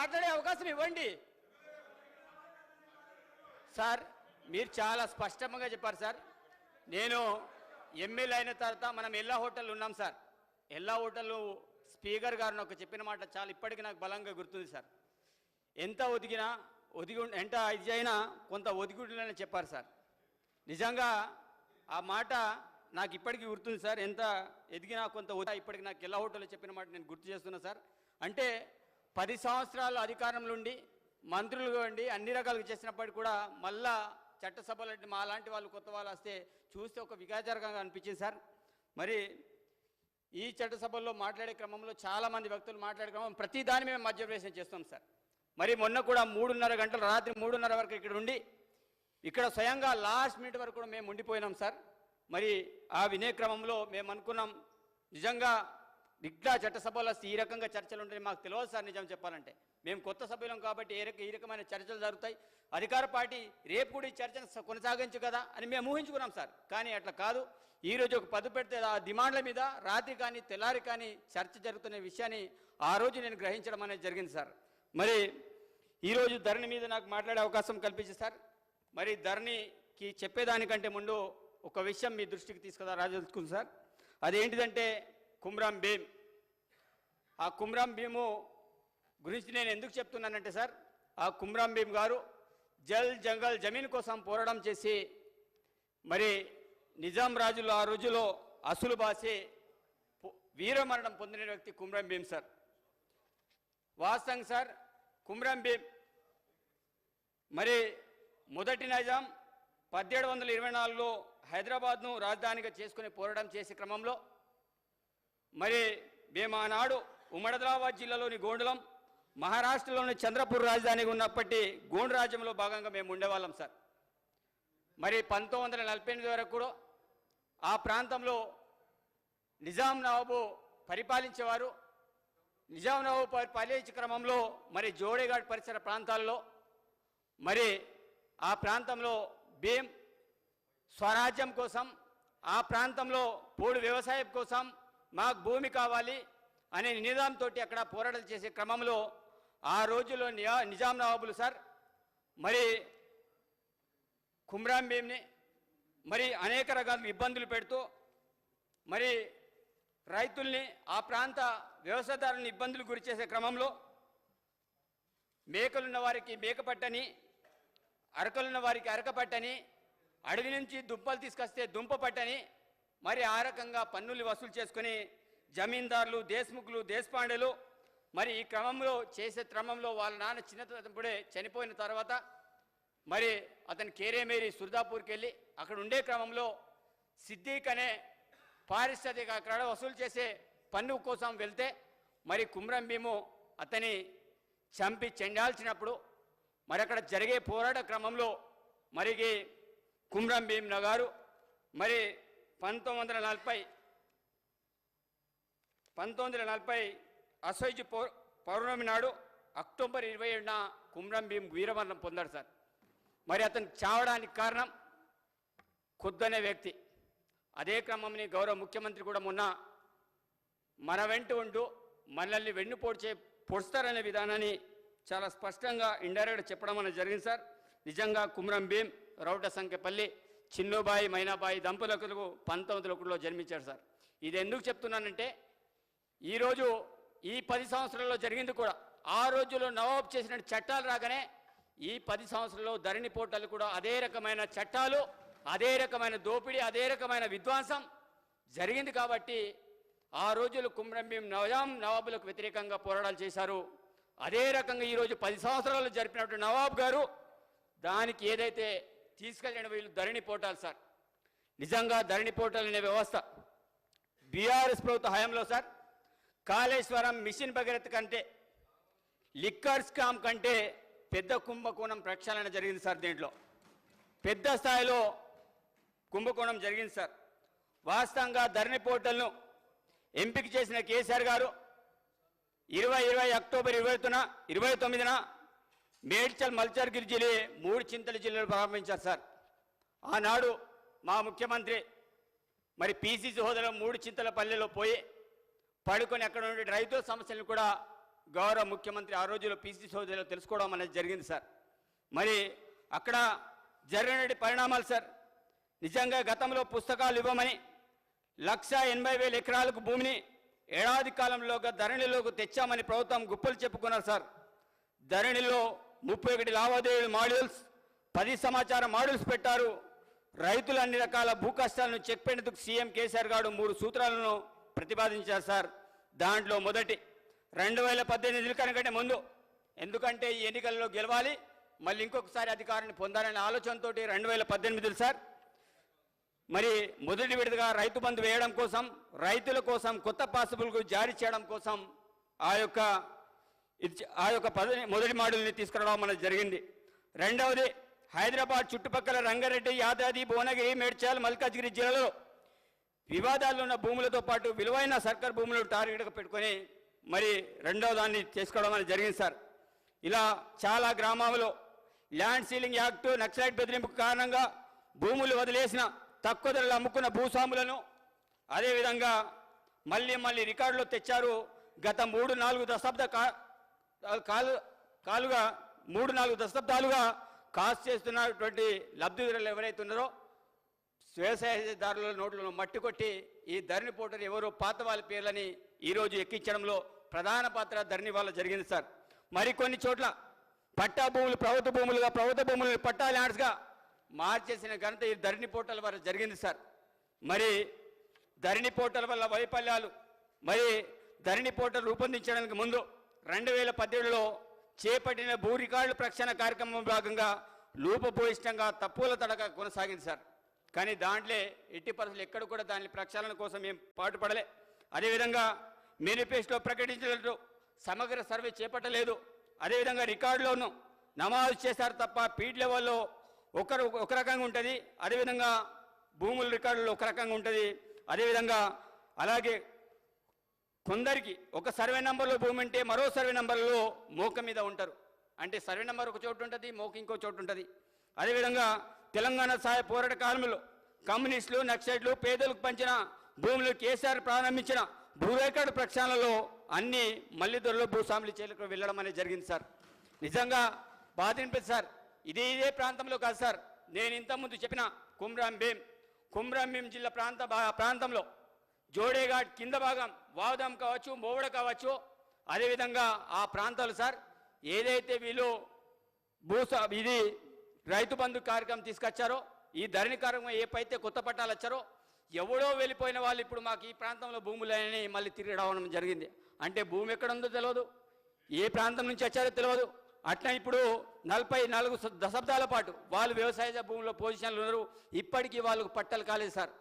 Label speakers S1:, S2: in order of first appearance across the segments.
S1: మాట్లాడే అవకాశం ఇవ్వండి. సార్ మీరు చాలా స్పష్టంగా చెప్పారు సార్. నేను ఎమ్మెల్యే అయిన తర్వాత మనం ఎల్లా హోటల్ ఉన్నాం సార్. ఎల్లా హోటల్ స్పీకర్ గారు నాకు చెప్పిన మాట చాలా ఇప్పటికీ నాకు బలంగా గుర్తుంది సార్. ఎంత ఒదిగినా ఒదిగి ఎంత ఇది అయినా కొంత ఒదిగుంటుందని చెప్పారు సార్. నిజంగా ఆ మాట నాకు ఇప్పటికీ గుర్తుంది సార్. ఎంత ఎదిగినా కొంత ఒదిగినా ఇప్పటికి నాకు ఎల్లా హోటల్లో చెప్పిన మాట నేను గుర్తు చేస్తున్నా సార్. అంటే పది సంవత్సరాలు అధికారంలో ఉండి మంత్రులుగా ఉండి అన్ని రకాలుగా చేసినప్పటికీ కూడా మళ్ళా చట్టసభలు మా లాంటి వాళ్ళు కొత్త వాళ్ళు వస్తే చూస్తే ఒక వికాచరకంగా అనిపించింది సార్. మరి ఈ చట్టసభల్లో మాట్లాడే క్రమంలో చాలామంది వ్యక్తులు మాట్లాడే క్రమం ప్రతి దాని మేము మధ్యప్రవేశం చేస్తాం సార్. మరి మొన్న కూడా మూడున్నర గంటలు రాత్రి మూడున్నర వరకు ఇక్కడ ఉండి ఇక్కడ స్వయంగా లాస్ట్ మినిట్ వరకు కూడా మేము ఉండిపోయినాం సార్. మరి ఆ వినే క్రమంలో మేము అనుకున్నాం నిజంగా ఇట్లా చట్టసభలో ఈ రకంగా చర్చలు ఉంటాయి మాకు తెలియదు సార్ నిజం చెప్పాలంటే. మేము కొత్త సభ్యులం కాబట్టి ఏ రక ఈ రకమైన చర్చలు జరుగుతాయి. అధికార పార్టీ రేపు కూడా ఈ చర్చను స- కొనసాగించు కదా అని మేము ఊహించుకున్నాం సార్. కానీ అట్లా కాదు. ఈరోజు ఒక పదు పెడితే ఆ డిమాండ్ల మీద రాత్రి కానీ తెల్లారి కానీ చర్చ జరుగుతున్న విషయాన్ని ఆ రోజు నేను గ్రహించడం అనేది జరిగింది సార్. మరి ఈరోజు ధరణి మీద నాకు మాట్లాడే అవకాశం కల్పించి సార్. మరి ధరణికి చెప్పేదానికంటే ముందు ఒక విషయం మీ దృష్టికి తీసుకురా రాజు సార్. అదేంటిదంటే కుమ్రాం భీమ్. ఆ కుమ్రాం భీము గురించి నేను ఎందుకు చెప్తున్నానంటే సార్ ఆ కుమ్రాం భీమ్ గారు జల్ జంగల్ జమీన్ కోసం పోరాటం చేసి మరి నిజాం రాజులు ఆ రోజులో అసులు బాసి వీరమరణం పొందిన వ్యక్తి కుమ్రాం భీమ్ సార్. వాస్తవం సార్ కుమ్రాం భీమ్ మరి మొదటి నిజాం పదిహేడు వందల ఇరవై నాలుగులో హైదరాబాద్ను రాజధానిగా చేసుకుని పోరాటం చేసే క్రమంలో మరి మేము ఆనాడు ఉమ్మడదాబాద్ జిల్లాలోని గోండలం మహారాష్ట్రలోని చంద్రపూర్ రాజధానిగా ఉన్నప్పటి గోండు రాజ్యంలో భాగంగా మేము ఉండేవాళ్ళం సార్. మరి పంతొమ్మిది వందల నలభై ఎనిమిది వరకు కూడా ఆ ప్రాంతంలో నిజాం నవాబు పరిపాలించేవారు. నిజాం నవాబు పరిపాలించే క్రమంలో మరి జోడేఘాట్ పరిసర ప్రాంతాల్లో మరి ఆ ప్రాంతంలో భీం స్వరాజ్యం కోసం ఆ ప్రాంతంలో పోడు వ్యవసాయం కోసం మాకు భూమి కావాలి అనే నినాదంతో అక్కడ పోరాటాలు చేసే క్రమంలో ఆ రోజుల్లో నిజాం నవాబులు సార్ మరి కుమ్రాం భీమ్ని మరి అనేక రకాల ఇబ్బందులు పెడుతూ మరి రైతుల్ని ఆ ప్రాంత వ్యవసాయదారుల్ని ఇబ్బందులు గురి చేసే క్రమంలో మేకలున్న వారికి మేక పట్టని అరకలున్న వారికి అరక పట్టని అడవి నుంచి దుంపలు తీసుకొస్తే దుంప పట్టని మరి ఆ రకంగా పన్నులు వసూలు చేసుకుని జమీందారులు దేశ్ముఖులు దేశపాండేలు మరి ఈ క్రమంలో చేసే క్రమంలో వాళ్ళ నాన్న చిన్నప్పుడే చనిపోయిన తర్వాత మరి అతను కేరేమేరి సుర్దాపూర్కి వెళ్ళి అక్కడ ఉండే క్రమంలో సిద్దిక్ అనే పారిశ్రామిక అక్కడ వసూలు చేసే పన్ను కోసం వెళ్తే మరి కుమ్రం భీము అతని చంపి చెండాల్చినప్పుడు మరి అక్కడ జరిగే పోరాట క్రమంలో మరి కుమ్రం భీమ్ గారు మరి పంతొమ్మిది వందల నలభై పంతొమ్మిది వందల నలభై అసోజి పౌర్ణమి నాడు అక్టోబర్ ఇరవై ఏడున కుమ్రం భీం వీరమరణం పొందాడు సార్. మరి అతను చావడానికి కారణం ఖుద్దనే వ్యక్తి. అదే క్రమంని గౌరవ ముఖ్యమంత్రి కూడా మొన్న మన వెంట ఉంటూ మనల్ని వెన్ను పొడిచే పొడుస్తారనే విధానాన్ని చాలా స్పష్టంగా ఇండైరెక్ట్ చెప్పడం అనేది జరిగింది సార్. నిజంగా కుమ్రం భీం రౌట సంఖ్యపల్లి చిన్నుబాయి మైనాబాయి దంపతులకు పంతొమ్మిది ఒకటిలో జన్మించారు సార్. ఇది ఎందుకు చెప్తున్నానంటే ఈరోజు ఈ పది సంవత్సరాల్లో జరిగింది కూడా. ఆ రోజుల్లో నవాబ్ చేసిన చట్టాలు రాగానే ఈ పది సంవత్సరాల్లో ధరణి పోర్టల్ కూడా అదే రకమైన చట్టాలు అదే రకమైన దోపిడీ అదే రకమైన విధ్వంసం జరిగింది కాబట్టి ఆ రోజులు కుమ్రంభీం నవాం నవాబులకు వ్యతిరేకంగా పోరాటాలు చేశారు. అదే రకంగా ఈరోజు పది సంవత్సరాలు జరిపినటువంటి నవాబ్ గారు దానికి ఏదైతే తీసుకెళ్ళిన వీళ్ళు ధరణి పోర్టల్ సార్. నిజంగా ధరణి పోర్టల్ అనే వ్యవస్థ బీఆర్ఎస్ ప్రభుత్వ హయాంలో సార్. కాళేశ్వరం మిషన్ భగీరథ కంటే లిక్కర్ స్కామ్ కంటే పెద్ద కుంభకోణం ప్రక్షాళన జరిగింది సార్ దీంట్లో. పెద్ద స్థాయిలో కుంభకోణం జరిగింది సార్. వాస్తవంగా ధరణి పోర్టల్ను ఎంపిక చేసిన కేసీఆర్ గారు ఇరవై ఇరవై అక్టోబర్ ఇరవై ఇరవై తొమ్మిదిన మేడ్చల్ మల్చర్గిరి జిల్లా మూడు చింతల జిల్లాలు ప్రారంభించారు సార్. ఆనాడు మా ముఖ్యమంత్రి మరి పీసీసీ హోదాలో మూడు చింతల పల్లెలో పోయి పడుకొని అక్కడ ఉండే రైతుల సమస్యలను కూడా గౌరవ ముఖ్యమంత్రి ఆ రోజుల్లో పీసీ సోదరిలో తెలుసుకోవడం అనేది జరిగింది సార్. మరి అక్కడ జరిగిన పరిణామాలు సార్ నిజంగా గతంలో పుస్తకాలు ఇవ్వమని లక్ష ఎనభై వేల ఎకరాలకు భూమిని ఏడాది కాలంలోగా ధరణిలోకి తెచ్చామని ప్రభుత్వం గుప్పలు చెప్పుకున్నారు సార్. ధరణిలో ముప్పై ఒకటి లావాదేవీల మాడ్యూల్స్ పది సమాచార మాడ్యూల్స్ పెట్టారు. రైతులు అన్ని రకాల భూ కష్టాలను చెక్ పెట్టేందుకు సీఎం కేసీఆర్ గారు మూడు సూత్రాలను ప్రతిపాదించారు సార్. దాంట్లో మొదటి రెండు వేల పద్దెనిమిది కంటే ముందు ఎందుకంటే ఈ ఎన్నికల్లో గెలవాలి మళ్ళీ ఇంకొకసారి అధికారాన్ని పొందాలనే ఆలోచనతోటి రెండు వేల పద్దెనిమిదిలు సార్. మరి మొదటి విడతగా రైతు బంధు వేయడం కోసం రైతుల కోసం కొత్త పాసిబుల్ జారీ చేయడం కోసం ఆ యొక్క ఇది- ఆ యొక్క పదవి మొదటి మాడుల్ని తీసుకురావడం అనేది జరిగింది. రెండవది హైదరాబాద్ చుట్టుపక్కల రంగారెడ్డి యాదాద్రి భువనగిరి మేడ్చల్ మల్కాజ్గిరి జిల్లాలో వివాదాలు ఉన్న భూములతో పాటు విలువైన సర్కార్ భూములను టార్గెట్గా పెట్టుకొని మరి రెండవ దాన్ని చేసుకోవడం అనేది జరిగింది సార్. ఇలా చాలా గ్రామాల్లో ల్యాండ్ సీలింగ్ యాక్ట్ నక్సలైట్ బెదిరింపు కారణంగా భూములు వదిలేసిన తక్కువ ధరలు అమ్ముకున్న భూస్వాములను అదేవిధంగా మళ్ళీ మళ్ళీ రికార్డులో తెచ్చారు. గత మూడు నాలుగు దశాబ్ద కాలు కాలుగా మూడు నాలుగు దశాబ్దాలుగా కాస్ట్ చేస్తున్నటువంటి లబ్ధిదారులు ఎవరైతే ఉన్నారో వ్యవసాయదారుల నోట్లను మట్టి కొట్టి ఈ ధరణి పోటర్ ఎవరో పాత వాళ్ళ పేర్లని ఈరోజు ఎక్కించడంలో ప్రధాన పాత్ర ధరణి వాళ్ళ జరిగింది సార్. మరికొన్ని చోట్ల పట్టా భూములు ప్రభుత్వ భూములుగా ప్రభుత్వ భూములు పట్టా ల్యాండ్స్గా మార్చేసిన ఘనత ఈ ధరణి పోర్టల్ వల్ల జరిగింది సార్. మరి ధరణి పోర్టల్ వల్ల వైఫల్యాలు మరి ధరణి పోర్టల్ రూపొందించడానికి ముందు రెండు వేల పద్దెనిమిదిలో చేపట్టిన భూ రికార్డుల ప్రక్షణ కార్యక్రమం భాగంగా లోపభూయిష్టంగా తప్పుల తడక కొనసాగింది సార్. కానీ దాంట్లో ఎట్టి పరిస్థితులు ఎక్కడ కూడా దాని ప్రక్షాళన కోసం ఏం పాటుపడలే. అదేవిధంగా మేనిఫెస్టో ప్రకటించినట్టు సమగ్ర సర్వే చేపట్టలేదు. అదేవిధంగా రికార్డులోనూ నమాజు చేశారు తప్ప పీడ్ లెవెల్లో ఒకరు ఒక రకంగా ఉంటుంది. అదేవిధంగా భూముల రికార్డులో ఒక రకంగా ఉంటుంది. అదేవిధంగా అలాగే కొందరికి ఒక సర్వే నెంబర్లో భూమి ఉంటే మరో సర్వే నెంబర్లో మోక మీద ఉంటారు. అంటే సర్వే నెంబర్ ఒక చోటు ఉంటుంది మోక ఇంకో చోటు ఉంటుంది. అదేవిధంగా తెలంగాణ సహాయ పోరాట కాలంలో కమ్యూనిస్టులు నక్సైట్లు పేదలకు పంచిన భూములు కేసీఆర్ ప్రారంభించిన భూ రికార్డు ప్రక్షాళనలో అన్ని మల్లిదొరలో భూస్వాములు చేలకు వెళ్ళడం అనేది జరిగింది సార్. నిజంగా బాధ సార్. ఇదే ఇదే ప్రాంతంలో కాదు సార్. నేను ఇంతకుముందు చెప్పిన కుమ్రాం భీం కుమ్రాం భీం జిల్లా ప్రాంత భా- ప్రాంతంలో జోడేఘాట్ కింద భాగం వావదాం కావచ్చు మోవడ కావచ్చు అదేవిధంగా ఆ ప్రాంతాలు సార్ ఏదైతే వీళ్ళు భూసా ఇది రైతు బంధు కార్యక్రమం తీసుకొచ్చారో ఈ ధరణి కార్యక్రమం ఏపైతే కొత్త పట్టాలు వచ్చారో ఎవడో వెళ్ళిపోయిన వాళ్ళు ఇప్పుడు మాకు ఈ ప్రాంతంలో భూములని మళ్ళీ తిరిగి రావడం జరిగింది. అంటే భూమి ఎక్కడ ఉందో తెలియదు ఏ ప్రాంతం నుంచి వచ్చారో తెలియదు అట్లా ఇప్పుడు నలభై నాలుగు దశాబ్దాల పాటు వాళ్ళు వ్యవసాయ భూముల్లో పొజిషన్లు ఉన్నారు. ఇప్పటికీ వాళ్ళకు పట్టలు కాలేదు సార్.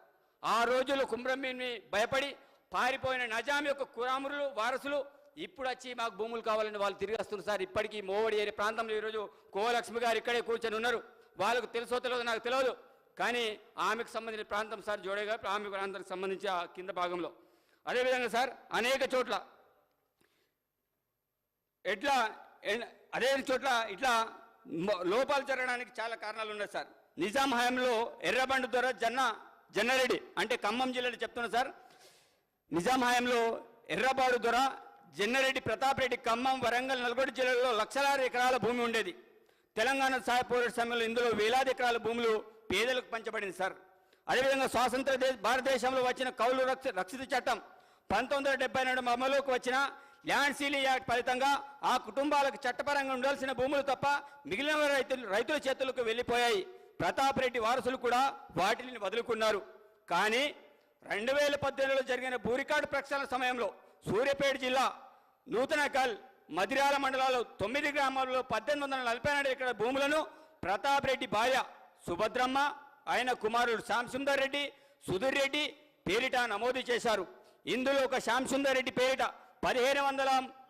S1: ఆ రోజుల్లో కుమ్రమ్మిని భయపడి పారిపోయిన నజాం యొక్క కురామురులు వారసులు ఇప్పుడు వచ్చి మాకు భూములు కావాలని వాళ్ళు తిరిగి వస్తున్నారు సార్. ఇప్పటికీ మోవడి అనే ప్రాంతంలో ఈరోజు కోలక్ష్మి గారు ఇక్కడే కూర్చొని ఉన్నారు. వాళ్ళకు తెలుసో తెలియదు నాకు తెలియదు. కానీ ఆమెకు సంబంధించిన ప్రాంతం సార్ జోడేగా ఆమె ప్రాంతానికి సంబంధించి ఆ కింద భాగంలో. అదేవిధంగా సార్ అనేక చోట్ల ఎట్లా అదే చోట్ల ఇట్లా లోపాలు జరగడానికి చాలా కారణాలు ఉన్నాయి సార్. నిజాం హయాంలో ఎర్రబండ ద్వారా జన్న జన్నారెడ్డి అంటే ఖమ్మం జిల్లాలో చెప్తున్నా సార్ నిజాం హయాంలో ఎర్రబాడు దొర జన్నరెడ్డి ప్రతాప్ రెడ్డి ఖమ్మం వరంగల్ నల్గొండ జిల్లాలో లక్షలాది ఎకరాల భూమి ఉండేది. తెలంగాణ సహాయ పోరాట సమయంలో ఇందులో వేలాది ఎకరాల భూములు పేదలకు పంచబడింది సార్. అదేవిధంగా స్వాతంత్ర దేశ భారతదేశంలో వచ్చిన కౌలు రక్ష రక్షిత చట్టం పంతొమ్మిది వందల డెబ్బై రెండు అమలులోకి వచ్చిన ల్యాండ్ సీలింగ్ యాక్ట్ ఫలితంగా ఆ కుటుంబాలకు చట్టపరంగా ఉండాల్సిన భూములు తప్ప మిగిలిన రైతులు రైతుల చేతులకు వెళ్ళిపోయాయి. ప్రతాప్ రెడ్డి వారసులు కూడా వాటిని వదులుకున్నారు. కానీ రెండు వేల పద్దెనిమిదిలో జరిగిన భూరికార్డు ప్రక్షాళన సమయంలో సూర్యాపేట జిల్లా నూతనకల్ మదిరాల మండలాల్లో తొమ్మిది గ్రామాల్లో పద్దెనిమిది వందల నలభై నాలుగు ఎకరాల భూములను ప్రతాప్ రెడ్డి భార్య సుభద్రమ్మ ఆయన కుమారుడు శ్యాంసుందర్ రెడ్డి సుధీర్ రెడ్డి పేరిట నమోదు చేశారు. ఇందులో ఒక శ్యాంసుందర్ రెడ్డి పేరిట పదిహేను వందల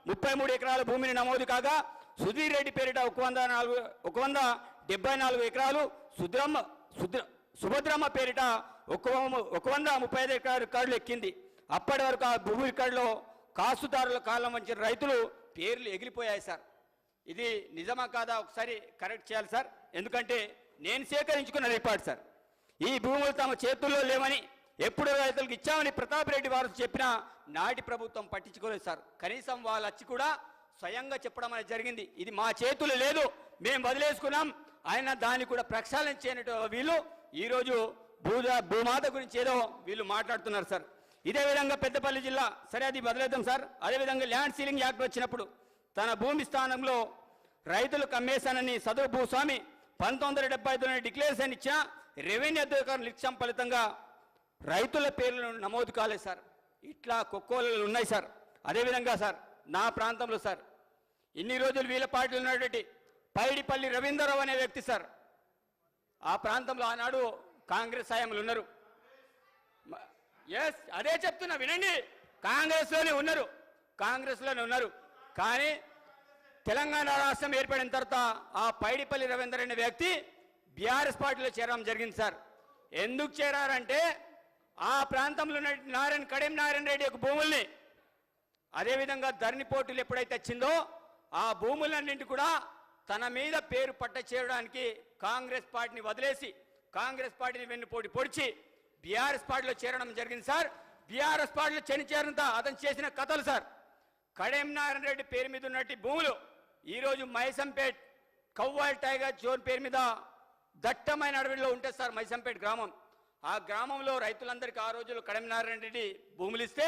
S1: ముప్పై మూడు ఎకరాల భూమిని నమోదు కాగా సుధీర్ రెడ్డి పేరిట ఒక వంద నాలుగు ఒక వంద డెబ్బై నాలుగు ఎకరాలు సుద్రమ్మ సుద్ర సుభద్రమ్మ పేరిట ఒక ఒక వంద ముప్పై ఐదు ఎకరాల రికార్డులు ఎక్కింది. అప్పటి వరకు ఆ భూమి రికార్డులో కాసుదారుల కాలం వచ్చిన రైతులు పేర్లు ఎగిరిపోయాయి సార్. ఇది నిజమా కాదా ఒకసారి కరెక్ట్ చేయాలి సార్. ఎందుకంటే నేను సేకరించుకున్న రికార్డ్ సార్. ఈ భూములు తమ చేతుల్లో లేవని ఎప్పుడు రైతులకు ఇచ్చామని ప్రతాప్ రెడ్డి వారు చెప్పినా నాటి ప్రభుత్వం పట్టించుకోలేదు సార్. కనీసం వాళ్ళు వచ్చి కూడా స్వయంగా చెప్పడం అనేది జరిగింది. ఇది మా చేతులు లేదు మేము వదిలేసుకున్నాం. ఆయన దాన్ని కూడా ప్రక్షాళన చేయనటువంటి వీళ్ళు ఈరోజు భూజా భూమాత గురించి ఏదో వీళ్ళు మాట్లాడుతున్నారు సార్. ఇదే విధంగా పెద్దపల్లి జిల్లా సరే. అది వదిలేద్దాం సార్ అదేవిధంగా ల్యాండ్ సీలింగ్ యాక్ట్ వచ్చినప్పుడు తన భూమి స్థానంలో రైతులకు అమ్మేశానని సదరు భూస్వామి పంతొమ్మిది వందల డెబ్బై ఐదులో డిక్లరేషన్ ఇచ్చిన రెవెన్యూ అధికారులు లక్ష్యం ఫలితంగా రైతుల పేర్లను నమోదు కాలేదు సార్. ఇట్లా కొక్కోలు ఉన్నాయి సార్. అదేవిధంగా సార్ నా ప్రాంతంలో సార్ ఇన్ని రోజులు వీళ్ళ పార్టీలు ఉన్నటువంటి పైడిపల్లి రవీంద్రరావు అనే వ్యక్తి సార్ ఆ ప్రాంతంలో ఆనాడు కాంగ్రెస్ హయాంలో ఉన్నారు. ఎస్ అదే చెప్తున్నా వినండి. కాంగ్రెస్లోనే ఉన్నారు. కాంగ్రెస్లోనే ఉన్నారు. కానీ తెలంగాణ రాష్ట్రం ఏర్పడిన తర్వాత ఆ పైడిపల్లి రవీందర్ అనే వ్యక్తి బీఆర్ఎస్ పార్టీలో చేరడం జరిగింది సార్. ఎందుకు చేరారంటే ఆ ప్రాంతంలో ఉన్న నారాయణ కడెం నారాయణ రెడ్డి యొక్క భూముల్ని అదేవిధంగా ధరణి పోటీలు ఎప్పుడైతే వచ్చిందో ఆ భూములన్నింటి కూడా తన మీద పేరు పట్ట చేరడానికి కాంగ్రెస్ పార్టీని వదిలేసి కాంగ్రెస్ పార్టీని వెన్నుపోటీ పొడిచి బీఆర్ఎస్ పార్టీలో చేరడం జరిగింది సార్. బీఆర్ఎస్ పార్టీలో చని చేరినంత అతను చేసిన కథలు సార్. కడెం నారాయణ రెడ్డి పేరు మీద ఉన్నట్టు భూములు ఈరోజు మైసంపేట్ కవ్వాల్ టైగర్ జోన్ పేరు మీద దట్టమైన అడవిలో ఉంటుంది సార్ మైసంపేట్ గ్రామం. ఆ గ్రామంలో రైతులందరికీ ఆ రోజుల్లో కడెం నారాయణ రెడ్డి భూములు ఇస్తే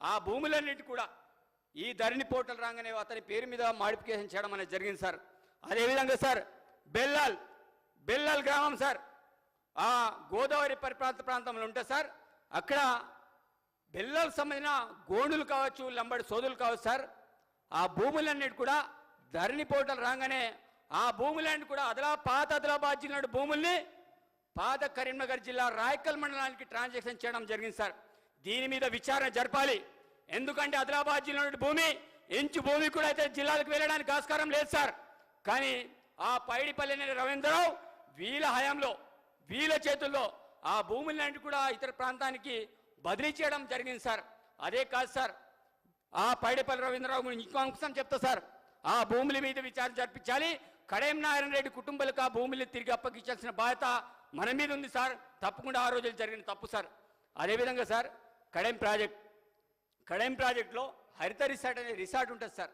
S1: ఆ భూములన్నిటి కూడా ఈ ధరణి పోర్టల్ రాగానే అతని పేరు మీద మాడిఫికేషన్ చేయడం అనేది జరిగింది సార్. అదేవిధంగా సార్ బెల్లాల్ బెల్లాల్ గ్రామం సార్. ఆ గోదావరి పరిప్రాంత ప్రాంతంలో ఉంటే సార్. అక్కడ బెల్లాలకు సంబంధించిన గోణులు కావచ్చు లంబడి సోదులు కావచ్చు సార్. ఆ భూములన్నిటి కూడా ధరణి పోటలు రాగానే ఆ భూములన్నీ కూడా అదలా పాత ఆదిలాబాద్ జిల్లా భూముల్ని పాత కరీంనగర్ జిల్లా రాయకల్ మండలానికి ట్రాన్సాక్షన్ చేయడం జరిగింది సార్. దీని మీద విచారణ జరపాలి. ఎందుకంటే ఆదిలాబాద్ జిల్లా భూమి ఇంచు భూమి కూడా అయితే జిల్లాలకు వెళ్ళడానికి ఆస్కారం లేదు సార్. కానీ ఆ పైడిపల్లి అనే రవీంద్రరావు వీళ్ళ హయాంలో వీళ్ళ చేతుల్లో ఆ భూములన్నీ కూడా ఇతర ప్రాంతానికి బదిలీ చేయడం జరిగింది సార్. అదే కాదు సార్. ఆ పైడిపల్లి రవీంద్రరావు గురించి ఇంకో అంశం చెప్తా సార్. ఆ భూముల మీద విచారణ జరిపించాలి. కడెం నారాయణ రెడ్డి కుటుంబాలకు ఆ భూములు తిరిగి అప్పగించాల్సిన బాధ్యత మన మీద ఉంది సార్. తప్పకుండా ఆ రోజులు జరిగిన తప్పు సార్. అదేవిధంగా సార్ కడెం ప్రాజెక్ట్. కడెం ప్రాజెక్ట్లో హరిత రిసార్ట్ అనే రిసార్ట్ ఉంటుంది సార్.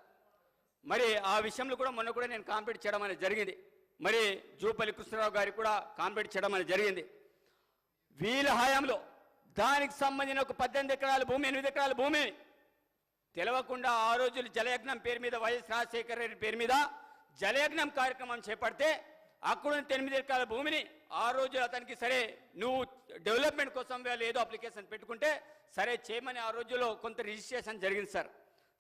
S1: మరి ఆ విషయంలో కూడా మొన్న కూడా నేను కాంపిట్ చేయడం అనేది జరిగింది. మరి జూపల్లి కృష్ణరావు గారికి కూడా కాంపిట్ చేయడం అనేది జరిగింది. వీళ్ళ హయాంలో దానికి సంబంధించిన ఒక పద్దెనిమిది ఎకరాల భూమి ఎనిమిది ఎకరాల భూమి తెలవకుండా ఆ రోజులు జలయజ్ఞం పేరు మీద వైఎస్ రాజశేఖర రెడ్డి పేరు మీద జలయజ్ఞం కార్యక్రమం చేపడితే అక్కడ ఉన్న ఎనిమిది ఎకరాల భూమిని ఆ రోజు అతనికి సరే నువ్వు డెవలప్మెంట్ కోసం వాళ్ళు ఏదో అప్లికేషన్ పెట్టుకుంటే సరే చేయమని ఆ రోజుల్లో కొంత రిజిస్ట్రేషన్ జరిగింది సార్.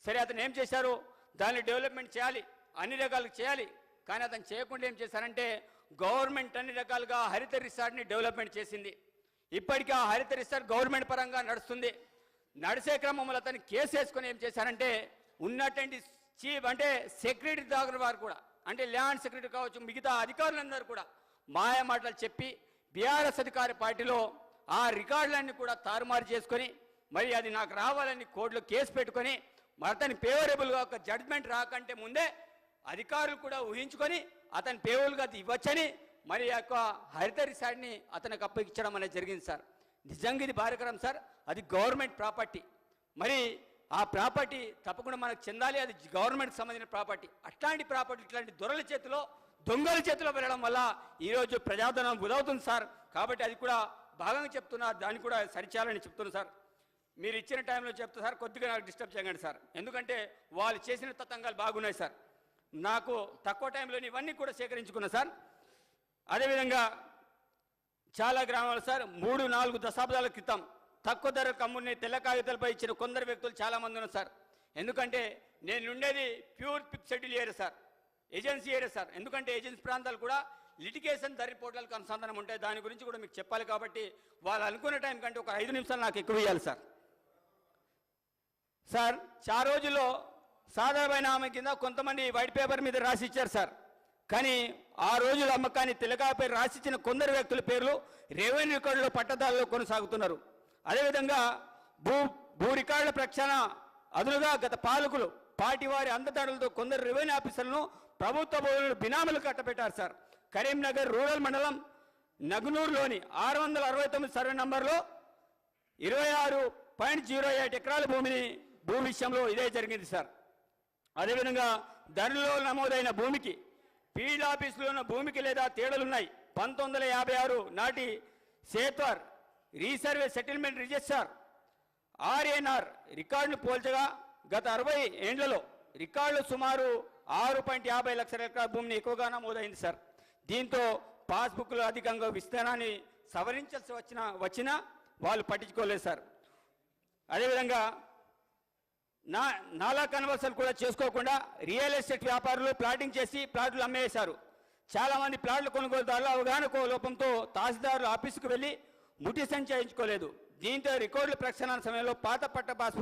S1: సరే అతను ఏం చేశారు? దాన్ని డెవలప్మెంట్ చేయాలి అన్ని రకాలు చేయాలి కానీ అతను చేయకుండా ఏం చేశారంటే గవర్నమెంట్ అన్ని రకాలుగా హరిత రిసార్ట్ని డెవలప్మెంట్ చేసింది. ఇప్పటికీ ఆ హరిత రిసార్ట్ గవర్నమెంట్ పరంగా నడుస్తుంది. నడిసే క్రమంలో అతను కేసు వేసుకొని ఏం చేశారంటే ఉన్నటువంటి చీఫ్ అంటే సెక్రటరీ దగ్గర వారు కూడా అంటే ల్యాండ్ సెక్రటరీ కావచ్చు మిగతా అధికారులందరూ కూడా మాయ మాటలు చెప్పి బీఆర్ఎస్ అధికార పార్టీలో ఆ రికార్డులన్నీ కూడా తారుమారు చేసుకొని మరి అది నాకు రావాలని కోర్టులో కేసు పెట్టుకొని మరి అతని ఫేవరబుల్గా ఒక జడ్జ్మెంట్ రాకంటే ముందే అధికారులు కూడా ఊహించుకొని అతని పేవులుగా అది ఇవ్వచ్చని మరి యొక్క హరిత రిసార్ట్ని అతనికి అప్పగించడం అనేది జరిగింది సార్. నిజంగా ఇది భారకరం సార్. అది గవర్నమెంట్ ప్రాపర్టీ. మరి ఆ ప్రాపర్టీ తప్పకుండా మనకు చెందాలి. అది గవర్నమెంట్కి సంబంధించిన ప్రాపర్టీ. అట్లాంటి ప్రాపర్టీ ఇట్లాంటి దొరల చేతిలో దొంగల చేతిలో వెళ్ళడం వల్ల ఈరోజు ప్రజాధనం గురవుతుంది సార్. కాబట్టి అది కూడా భాగంగా చెప్తున్నా దాన్ని కూడా సరిచేయాలని చెప్తున్నా సార్. మీరు ఇచ్చిన టైంలో చెప్తే సార్. కొద్దిగా నాకు డిస్టర్బ్ చేయకండి సార్. ఎందుకంటే వాళ్ళు చేసిన తతంగాలు బాగున్నాయి సార్. నాకు తక్కువ టైంలోని ఇవన్నీ కూడా సేకరించుకున్నా సార్. అదేవిధంగా చాలా గ్రామాలు సార్ మూడు నాలుగు దశాబ్దాల క్రితం తక్కువ ధర కమ్ముని తెల్ల కాగితాలపై ఇచ్చిన కొందరు వ్యక్తులు చాలా మంది ఉన్నారు సార్. ఎందుకంటే నేను ఉండేది pure pick schedule area sir agency area sir. ఎందుకంటే ఏజెన్సీ ప్రాంతాలు కూడా లిటిగేషన్ ధర పోర్టల్కి అనుసంధానం ఉంటాయి. దాని గురించి కూడా మీకు చెప్పాలి కాబట్టి వాళ్ళు అనుకున్న టైం కంటే ఒక ఐదు నిమిషాలు నాకు ఎక్కువ ఇవ్వాలి సార్. సార్ చాలా రోజుల్లో సాధారణమైన ఆమె కింద కొంతమంది వైట్ పేపర్ మీద రాసి ఇచ్చారు సార్. కానీ ఆ రోజుల అమ్మకాన్ని తెలకాపై రాసిచ్చిన కొందరు వ్యక్తుల పేర్లు రెవెన్యూ రికార్డులో పట్టదారులో కొనసాగుతున్నారు. అదేవిధంగా భూ భూ రికార్డుల ప్రక్షాళన అదునుగా గత పాలకులు పార్టీ వారి అందదారులతో కొందరు రెవెన్యూ ఆఫీసర్లను ప్రభుత్వ భూములను బినామీలు కట్టబెట్టారు సార్. కరీంనగర్ రూరల్ మండలం నగునూరులోని ఆరు వందల అరవై తొమ్మిది సర్వే నంబర్లో ఇరవై ఆరు పాయింట్ జీరో ఎయిట్ ఎకరాల భూమిని భూ విషయంలో ఇదే జరిగింది సార్. అదేవిధంగా ధరలో నమోదైన భూమికి ఫీల్డ్ ఆఫీసులో ఉన్న భూమికి లేదా తేడాలున్నాయి. పంతొమ్మిది వందల యాభై ఆరు నాటి Sethwar resurvey settlement register RNR రికార్డును పోల్చగా గత అరవై ఏండ్లలో రికార్డులు సుమారు ఆరు పాయింట్ యాభై లక్షల ఎకరాల భూమిని ఎక్కువగా నమోదైంది సార్. దీంతో పాస్బుక్లో అధికంగా విస్తీర్ణాన్ని సవరించాల్సి వచ్చిన వచ్చినా వాళ్ళు పట్టించుకోలేదు సార్. అదేవిధంగా నా నాలా కన్వర్సల్ కూడా చేసుకోకుండా రియల్ ఎస్టేట్ వ్యాపారులు ప్లాటింగ్ చేసి ప్లాట్లు అమ్మేశారు. చాలామంది ప్లాట్లు ప్లాట్ల కొనుగోలుదారులు అవగాహన కో- లోపంతో తహసీల్దారులు ఆఫీసుకు వెళ్ళి ముట్టి సంచయించుకోలేదు. దీంతో రికార్డుల ప్రక్షాళన సమయంలో పాత పట్ట పాస్బుక్